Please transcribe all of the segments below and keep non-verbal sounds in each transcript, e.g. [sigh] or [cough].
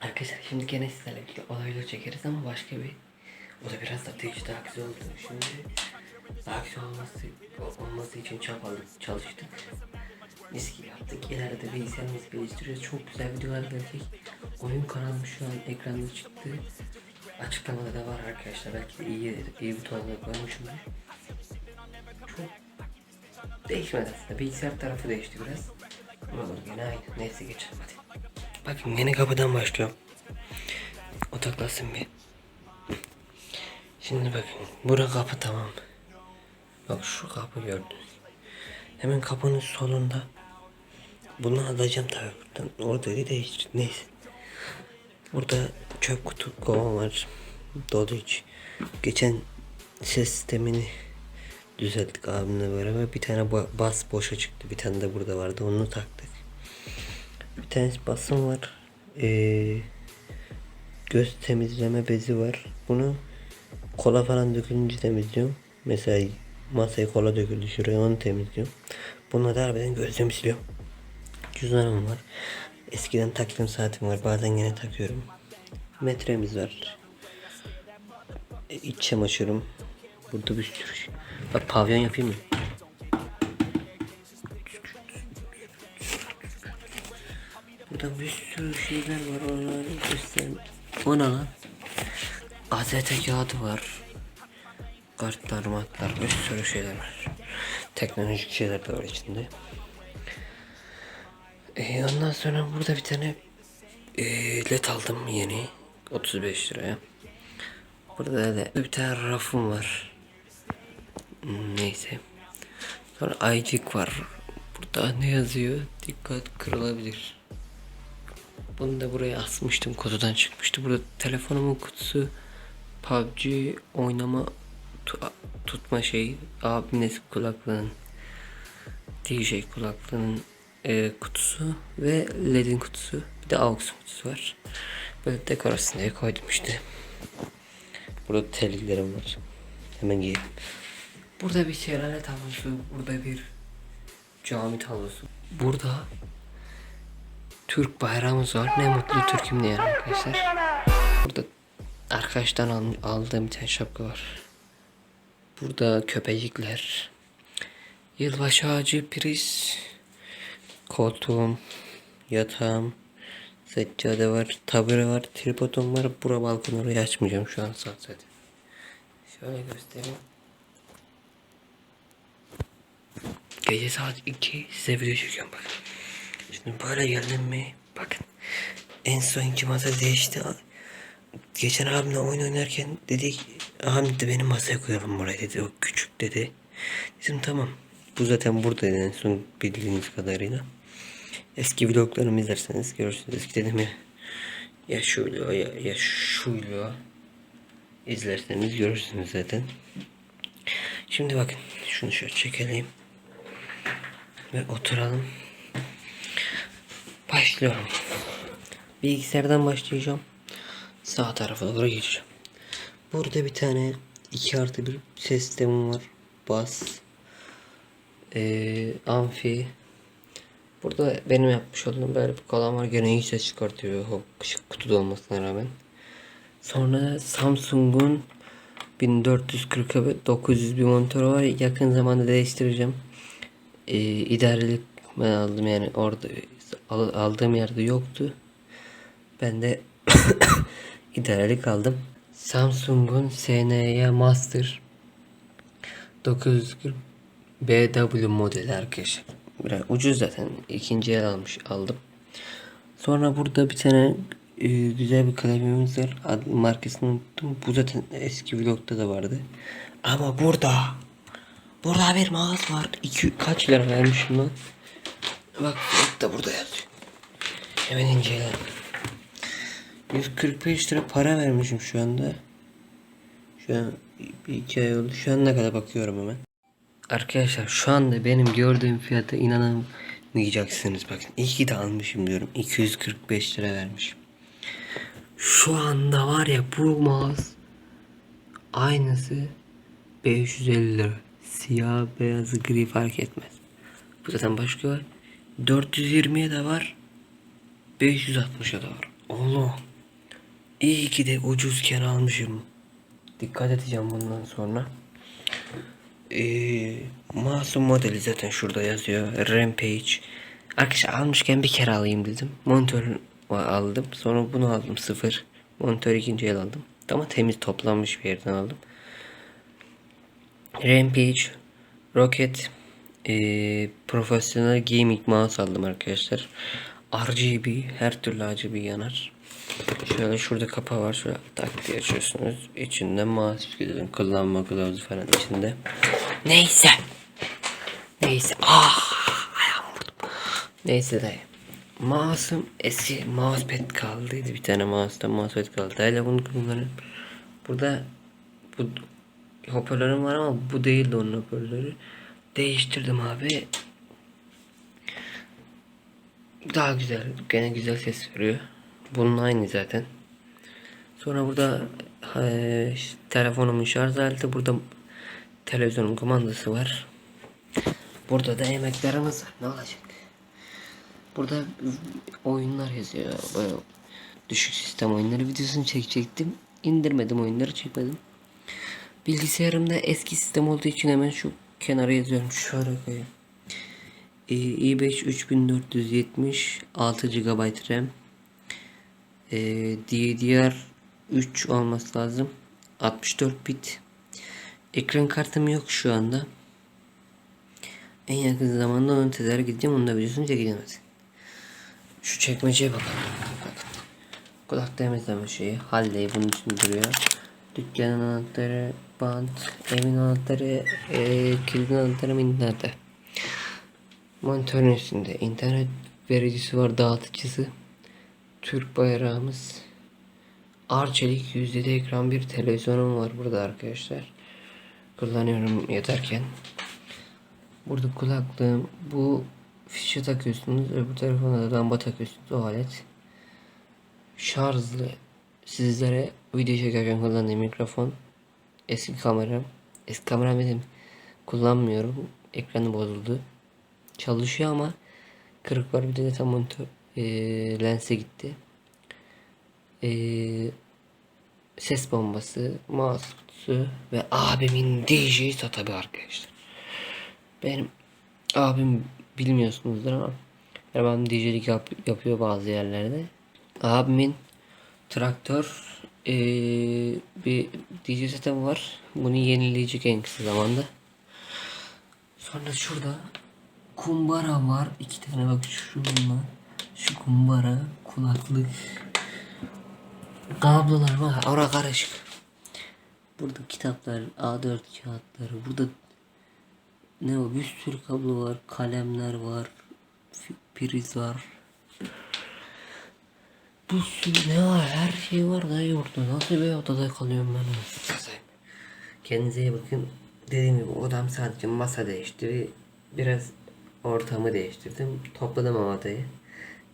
Arkadaşlar şimdi gene sizlerle birlikte olayla çekeriz ama başka bir o da biraz da değişti daha oldu. Şimdi daha olması olması için çabaladık, çalıştık. Mis gibi yaptık. İleride bilgisayarımızı geliştiriyoruz. Çok güzel videolar gelecek. Oyun kanalım şu an ekranda çıktı. Açıklamada da var arkadaşlar. Belki de iyi, iyi butonuna koymuşumdur. Çok değişmedi aslında. Bilgisayar tarafı değişti biraz. Ama bu gene aynı. Neyse geçelim hadi. Bakın yeni kapıdan başlıyorum. Odaklasın bir. Şimdi bakın. Bura kapı tamam. Bak şu kapı gördünüz. Hemen kapının solunda. Bunu alacağım tabii buradan. Orada değiştir. Neyse. Burada çöp kutu kova var. Dolu iç. Geçen ses sistemini düzelttik abimle beraber. Bir tane ba- bas boşa çıktı. Bir tane de burada vardı. Onu taktık. Tane basım var. Ee, göz temizleme bezi var. Bunu kola falan dökülünce temizliyorum. Mesela masaya kola döküldü şuraya onu temizliyorum. Bununla da harbiden gözlerimi siliyorum. Cüzdanım var. Eskiden taktığım saatim var. Bazen yine takıyorum. Metremiz var. E, iç çamaşırım. Burada bir sürü şey. Bak pavyon yapayım mı? Burada bir sürü şeyler var. Onları göstereyim. O ne lan? Gazete kağıdı var. Kartlar, matlar, bir sürü şeyler var. Teknolojik şeyler de var içinde. Ee, ondan sonra burada bir tane e, led aldım yeni. 35 liraya. Burada da bir tane rafım var. Hmm, Neyse. Sonra aycık var. Burada ne yazıyor? Dikkat kırılabilir. Bunu da buraya asmıştım. Kutudan çıkmıştı. Burada telefonumun kutusu. PUBG oynama tu- tutma şey. Abimin kulaklığının DJ kulaklığının e, kutusu ve LED'in kutusu. Bir de AUX kutusu var. Böyle dekorasyon diye koydum işte. Burada terliklerim var. Hemen giyelim. Burada bir şelale tablosu. Burada bir cami tablosu. Burada Türk bayrağımız var. Ne mutlu Türk'üm diyen arkadaşlar. Burada arkadaştan al- aldığım bir tane şapka var. Burada köpecikler. Yılbaşı ağacı, priz. Koltuğum, yatağım, seccade var, tabure var, tripodum var. Bura balkon orayı açmayacağım şu an saat zaten. Şöyle göstereyim. Gece saat 2 size video çekiyorum bakın. Şimdi böyle geldim mi? Bakın. En sonki masa değişti. Geçen abimle oyun oynarken dedi abim de benim masaya koyalım buraya dedi. O küçük dedi. Dedim tamam. Bu zaten buradaydı en son bildiğiniz kadarıyla. Eski vloglarımı izlerseniz görürsünüz. Eski dedim ya. Ya şöyle ya, ya şöyle izlerseniz görürsünüz zaten. Şimdi bakın şunu şöyle çekelim. Ve oturalım. Başlıyorum. Bilgisayardan başlayacağım. Sağ tarafa doğru geçeceğim. Burada bir tane 2 artı bir ses sistemim var. Bas. Ee, amfi. Burada benim yapmış olduğum böyle bir kolon var. Gene iyi ses çıkartıyor. Küçük kutuda olmasına rağmen. Sonra Samsung'un 1440 ve 900 bir monitörü var. Yakın zamanda değiştireceğim. Ee, idarelik ben aldım yani orada aldığım yerde yoktu. Ben de [coughs] idarelik aldım. Samsung'un SNY Master 940 BW modeli arkadaşlar. Biraz ucuz zaten. ikinci el almış aldım. Sonra burada bir tane e, güzel bir kalemimiz var. Ad, markasını unuttum. Bu zaten eski vlogda da vardı. Ama burada burada bir mouse var. İki, kaç lira vermişim lan? Bak fiyat da burada yazıyor. Hemen inceleyelim. 145 lira para vermişim şu anda. Şu an bir iki ay oldu. Şu an ne kadar bakıyorum hemen. Arkadaşlar şu anda benim gördüğüm fiyata inanamayacaksınız. Bakın iyi ki de almışım diyorum. 245 lira vermişim. Şu anda var ya bu mouse aynısı 550 lira. Siyah, beyazı, gri fark etmez. Bu zaten başka var. 420'ye de var. 560'a da var. Allah. İyi ki de ucuzken almışım. Dikkat edeceğim bundan sonra. Ee, masum modeli zaten şurada yazıyor. Rampage. Arkadaşlar almışken bir kere alayım dedim. Monitör aldım. Sonra bunu aldım sıfır. Monitör ikinci el aldım. Ama temiz toplanmış bir yerden aldım. Rampage, Rocket, ee, profesyonel gaming mouse aldım arkadaşlar. RGB, her türlü RGB yanar. Şöyle şurada kapağı var. Şöyle tak diye açıyorsunuz. İçinde mouse gidelim. Kullanma kılavuzu falan içinde. Neyse. Neyse. Ah ayağım vurdum. Neyse dayı. Mouse'um eski mousepad kaldıydı. Bir tane mouse'da mousepad kaldı. Hala bunu kullanırım. Burada bu hoparlörüm var ama bu değildi onun hoparlörü. Değiştirdim abi. Daha güzel. Gene güzel ses veriyor. Bunun aynı zaten. Sonra burada e, telefonumun şarj aleti. Burada televizyonun kumandası var. Burada da yemeklerimiz var. Ne olacak? Burada oyunlar yazıyor. Böyle düşük sistem oyunları videosunu çekecektim. İndirmedim oyunları çekmedim. Bilgisayarımda eski sistem olduğu için hemen şu kenara yazıyorum. Şöyle koyayım. Ee, i5 3470 6 GB RAM ee, DDR 3 olması lazım 64 bit ekran kartım yok şu anda en yakın zamanda onu tedarik edeceğim onu da biliyorsunuz çekeceğim hadi. şu çekmeceye bakalım kulak temizleme şeyi Halley bunun için duruyor dükkanın anahtarı bant evin anahtarı ee, kilidin anahtarı internette Monitörün üstünde internet vericisi var dağıtıcısı. Türk bayrağımız. Arçelik yüzdede ekran bir televizyonum var burada arkadaşlar. Kullanıyorum yatarken. Burada kulaklığım. Bu fişe takıyorsunuz. Öbür tarafına da lamba takıyorsunuz. O alet. Şarjlı. Sizlere video çekerken kullandığım mikrofon. Eski kameram. Eski kameram dedim. Kullanmıyorum. Ekranı bozuldu çalışıyor ama kırık var bir de tam monitör e, lense gitti. E, ses bombası, mouse kutusu ve abimin DJ tabi arkadaşlar. Benim abim bilmiyorsunuzdur ama ben DJ'lik yap, yapıyor bazı yerlerde. Abimin traktör e, bir DJ setup'ı var. Bunu yenileyecek en kısa zamanda. Sonra şurada kumbara var. iki tane bak şununla. Şu kumbara, kulaklık. Kablolar var. Ora karışık. Burada kitaplar, A4 kağıtları. Burada ne o? Bir sürü kablo var. Kalemler var. Priz var. Bir sürü ne var? Her şey var da yurtta. Nasıl bir odada kalıyorum ben? Kendinize iyi bakın. Dediğim gibi odam sadece masa değişti biraz ortamı değiştirdim. Topladım ama odayı.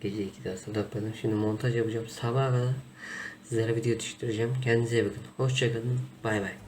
Gece 2'de asıl topladım. Şimdi montaj yapacağım. Sabaha kadar sizlere video düşüreceğim. Kendinize iyi bakın. Hoşçakalın. Bay bay.